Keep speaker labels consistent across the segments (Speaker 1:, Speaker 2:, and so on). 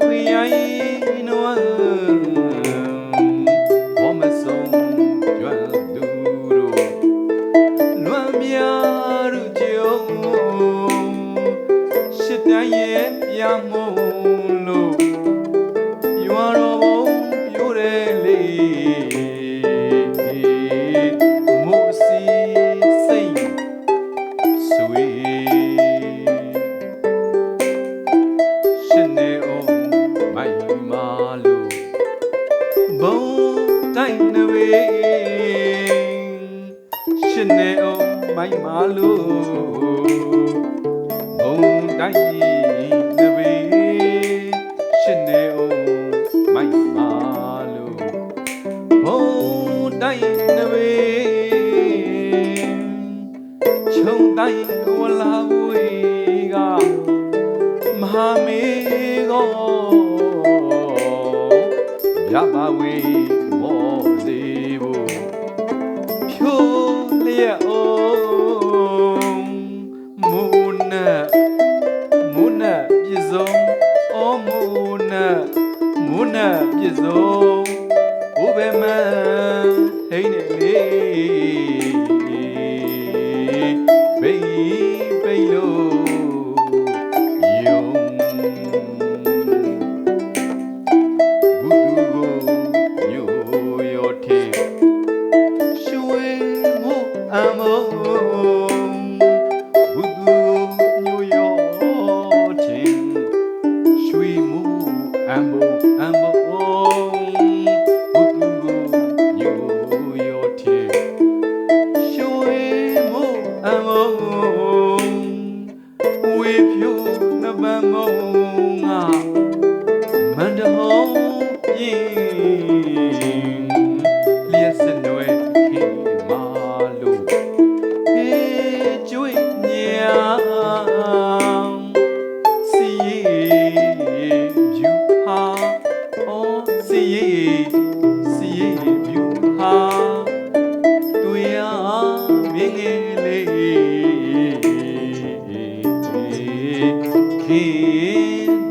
Speaker 1: ခွေရိုင်းနဝ များတို့ကြုံရှစ်တန်းရဲ့ပြမို့ တိုင်းမာလို့ဘုံတိုင်းတပေရှင်းနေအောင်မိုက်မာလို့ဘုံတိုင်းတပေချုံတိုင်းဝလာဝေးကမဟာမေကောရပါဝေးမောစေဖို့ဖြိုးလျက်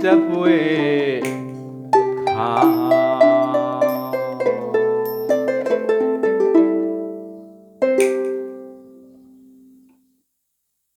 Speaker 1: That way.